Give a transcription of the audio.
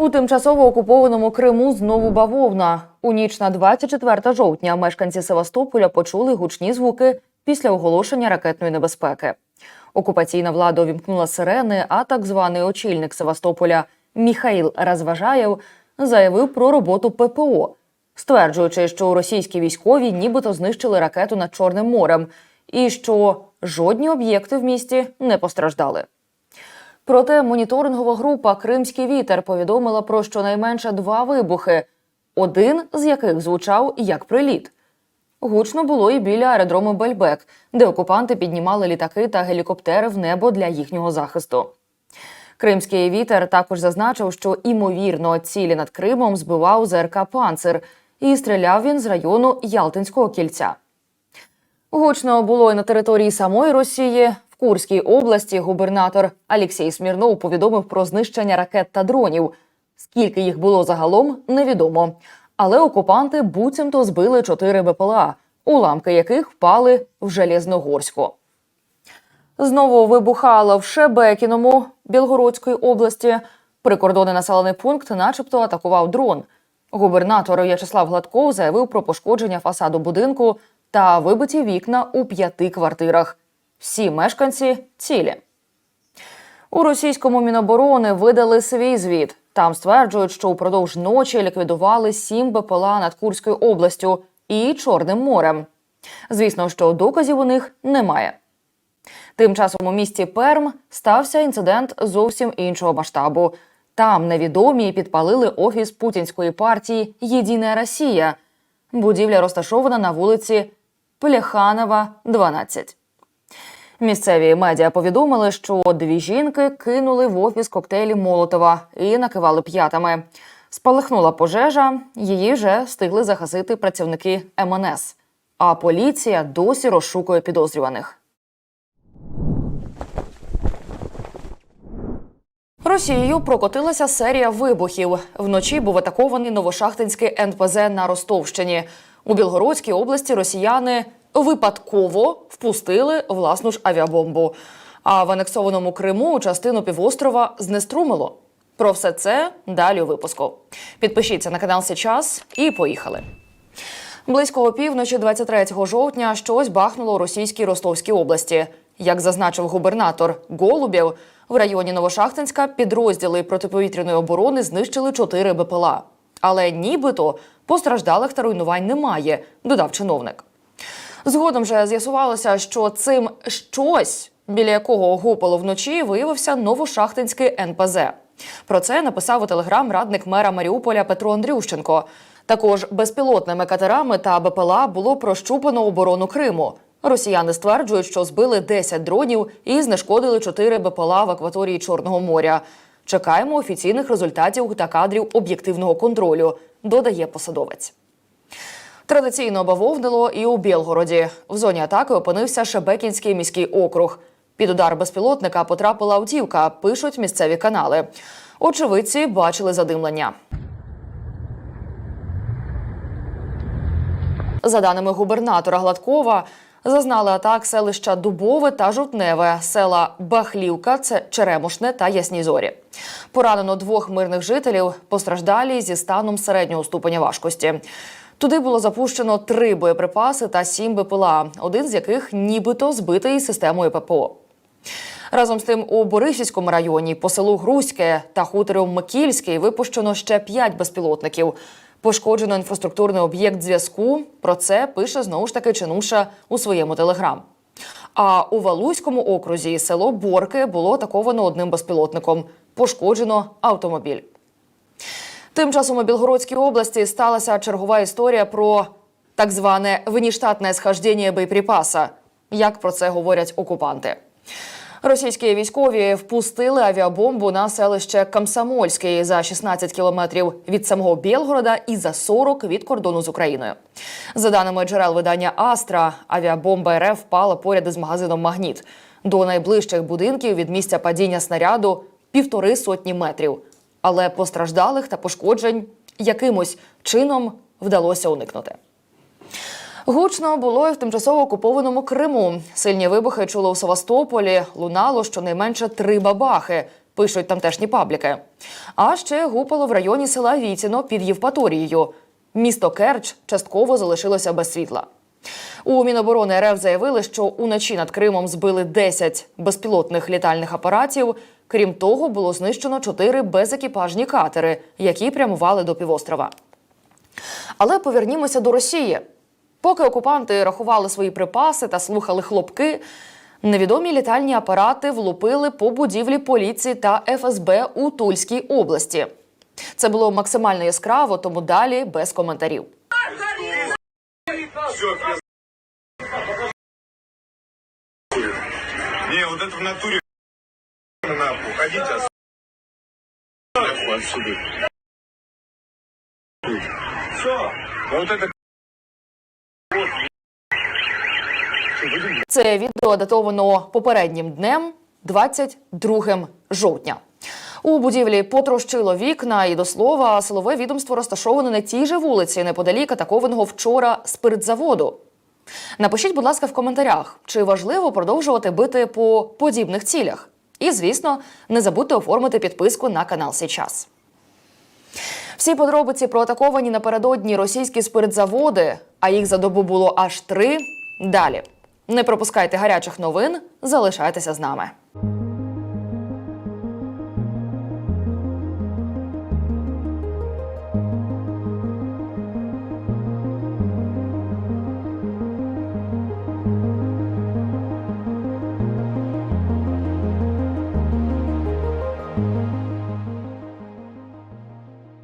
У тимчасово окупованому Криму знову бавовна. У ніч на 24 жовтня мешканці Севастополя почули гучні звуки після оголошення ракетної небезпеки. Окупаційна влада увімкнула сирени, а так званий очільник Севастополя Міхаїл Розважаєв заявив про роботу ППО, стверджуючи, що російські військові нібито знищили ракету над Чорним морем, і що жодні об'єкти в місті не постраждали. Проте моніторингова група Кримський вітер повідомила про щонайменше два вибухи, один з яких звучав як приліт. Гучно було і біля аеродрому Бельбек, де окупанти піднімали літаки та гелікоптери в небо для їхнього захисту. Кримський вітер також зазначив, що імовірно цілі над Кримом збивав ЗРК Панцир, і стріляв він з району Ялтинського кільця. Гучно було і на території самої Росії. Курській області губернатор Алексій Смірнов повідомив про знищення ракет та дронів. Скільки їх було загалом, невідомо. Але окупанти буцімто збили чотири БПЛА, уламки яких впали в Железногорську. Знову вибухало в Шебекіному Білгородської області. Прикордонний населений пункт, начебто, атакував дрон. Губернатор В'ячеслав Гладков заявив про пошкодження фасаду будинку та вибиті вікна у п'яти квартирах. Всі мешканці цілі. У російському міноборони видали свій звіт. Там стверджують, що упродовж ночі ліквідували сім БПЛА над Курською областю і Чорним морем. Звісно, що доказів у них немає. Тим часом у місті Перм стався інцидент зовсім іншого масштабу. Там невідомі підпалили офіс путінської партії Єдина Росія. Будівля розташована на вулиці Плеханова, 12. Місцеві медіа повідомили, що дві жінки кинули в офіс коктейлі Молотова і накивали п'ятами. Спалахнула пожежа, її вже встигли загасити працівники МНС. А поліція досі розшукує підозрюваних. Росією прокотилася серія вибухів. Вночі був атакований новошахтинський НПЗ на Ростовщині. У Білгородській області росіяни випадково впустили власну ж авіабомбу. А в анексованому Криму частину півострова знеструмило. Про все це далі у випуску. Підпишіться на канал Сейчас і поїхали. Близько опівночі 23 жовтня щось бахнуло у російській Ростовській області. Як зазначив губернатор Голубєв, в районі Новошахтинська підрозділи протиповітряної оборони знищили чотири БПЛА. Але нібито постраждалих та руйнувань немає, додав чиновник. Згодом же з'ясувалося, що цим щось, біля якого гупало вночі, виявився новошахтинський НПЗ. Про це написав у телеграм радник мера Маріуполя Петро Андрющенко. Також безпілотними катерами та БПЛА було прощупано оборону Криму. Росіяни стверджують, що збили 10 дронів і знешкодили 4 БПЛА в акваторії Чорного моря. Чекаємо офіційних результатів та кадрів об'єктивного контролю, додає посадовець. Традиційно бавовнило і у Білгороді. В зоні атаки опинився Шебекінський міський округ. Під удар безпілотника потрапила автівка, пишуть місцеві канали. Очевидці бачили задимлення. За даними губернатора Гладкова, зазнали атак селища Дубове та Жовтневе, села Бахлівка, це Черемошне та Ясні Зорі. Поранено двох мирних жителів, постраждалі зі станом середнього ступеня важкості. Туди було запущено три боєприпаси та сім БПЛА, один з яких нібито збитий системою ППО. Разом з тим у Борисівському районі по селу Грузьке та хутору Микільський випущено ще п'ять безпілотників. Пошкоджено інфраструктурний об'єкт зв'язку. Про це пише знову ж таки Чинуша у своєму телеграм. А у Валуйському окрузі село Борки було атаковано одним безпілотником. Пошкоджено автомобіль. Тим часом у Білгородській області сталася чергова історія про так зване внештатне схождення боєприпаса. Як про це говорять окупанти? Російські військові впустили авіабомбу на селище Комсомольський за 16 кілометрів від самого Білгорода і за 40 від кордону з Україною. За даними джерел видання Астра, авіабомба РФ впала поряд із магазином Магніт. До найближчих будинків від місця падіння снаряду півтори сотні метрів. Але постраждалих та пошкоджень якимось чином вдалося уникнути. Гучно було і в тимчасово окупованому Криму. Сильні вибухи чули у Севастополі. Лунало щонайменше три бабахи. Пишуть тамтешні пабліки. А ще гупало в районі села Віціно під Євпаторією. Місто Керч частково залишилося без світла. У Міноборони РФ заявили, що уночі над Кримом збили 10 безпілотних літальних апаратів. Крім того, було знищено 4 безекіпажні катери, які прямували до півострова. Але повернімося до Росії. Поки окупанти рахували свої припаси та слухали хлопки, невідомі літальні апарати влупили по будівлі поліції та ФСБ у Тульській області. Це було максимально яскраво, тому далі без коментарів. В натуре нахуй. Нахуй отсюда. Все. Вот это Це відео датовано попереднім днем, 22 жовтня. У будівлі потрощило вікна, і до слова, силове відомство розташоване на тій же вулиці, неподалік атакованого вчора спиртзаводу. Напишіть, будь ласка, в коментарях, чи важливо продовжувати бити по подібних цілях. І, звісно, не забудьте оформити підписку на канал Січас. Всі подробиці про атаковані напередодні російські спиртзаводи, а їх за добу було аж три. Далі не пропускайте гарячих новин, залишайтеся з нами.